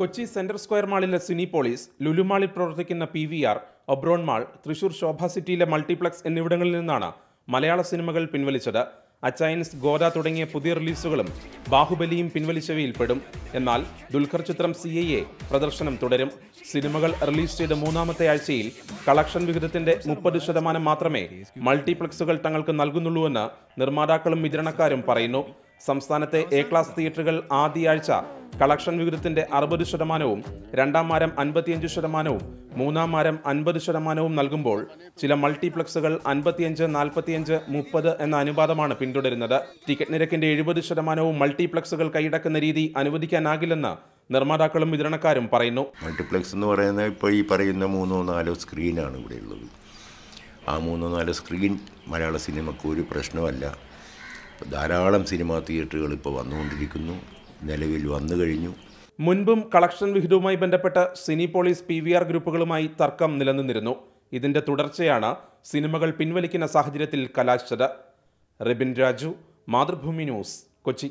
Kochi central square മാളിലെ Cinepolis Lulu മാളിൽ പ്രവർത്തിക്കുന്ന P V R Oberon mall Thrissur Sobha സിറ്റിയിലെ മൾട്ടിപ്ലക്സ് എന്നിവിടങ്ങളിൽ നിന്നാണ് മലയാള സിനിമകൾ പിൻവലിച്ചത്. അച്ചൈൻസ് ഗോദ തുടങ്ങിയ പുതിയ റിലീസുകളും ബാഹുബലിയും പിൻവലിച്ചവയിൽ പെടും എന്നാൽ ദുൽഖർ ചിത്രം സി എ പ്രദർശനം തുടരും. സിനിമകൾ റിലീസ് ചെയ്ത മൂന്നാമത്തെ ആഴ്ചയിൽ കളക്ഷൻ വിഹിതത്തിന്റെ മുപ്പത് ശതമാനം മാത്രമേ മൾട്ടിപ്ലക്സുകൾ തങ്ങൾക്ക് നൽകുന്നുള്ളൂവെന്ന് നിർമ്മാതാക്കളും വിതരണക്കാരും പറയുന്നു. സംസ്ഥാനത്തെ എ ക്ലാസ് തിയേറ്ററുകൾ ആദ്യ ആഴ്ച കളക്ഷൻ വിഹിതത്തിന്റെ അറുപത് ശതമാനവും രണ്ടാം മാരം അൻപത്തിയഞ്ച് ശതമാനവും മൂന്നാം മാരം അൻപത് ശതമാനവും നൽകുമ്പോൾ ചില മൾട്ടിപ്ലക്സുകൾ അൻപത്തിയഞ്ച് നാൽപ്പത്തിയഞ്ച് മുപ്പത് എന്ന അനുപാതമാണ് പിന്തുടരുന്നത്. ടിക്കറ്റ് നിരക്കിന്റെ എഴുപത് ശതമാനവും മൾട്ടിപ്ലക്സുകൾ കൈയടക്കുന്ന രീതി അനുവദിക്കാനാകില്ലെന്ന് നിർമ്മാതാക്കളും വിതരണക്കാരും പറയുന്നു. മൾട്ടിപ്ലക്സ് എന്ന് പറയുന്നത് ഇപ്പോൾ ഈ പറയുന്ന മൂന്നോ നാലോ സ്ക്രീനാണ് ഇവിടെ ഉള്ളത്. ആ മൂന്നോ നാലോ സ്ക്രീൻ മലയാള സിനിമക്ക് ഒരു പ്രശ്നമല്ല. ധാരാളം സിനിമാ തിയേറ്ററുകൾ ഇപ്പോൾ വന്നുകൊണ്ടിരിക്കുന്നു. നിലവിൽ വന്നു കഴിഞ്ഞു. മുൻപും കളക്ഷൻ വിഹിതവുമായി ബന്ധപ്പെട്ട Cinepolis P V R ഗ്രൂപ്പുകളുമായി തർക്കം നിലനിന്നിരുന്നു. ഇതിന്റെ തുടർച്ചയാണ് സിനിമകൾ പിൻവലിക്കുന്ന സാഹചര്യത്തിൽ കലാശത റിബിൻ രാജു മാതൃഭൂമി ന്യൂസ് കൊച്ചി.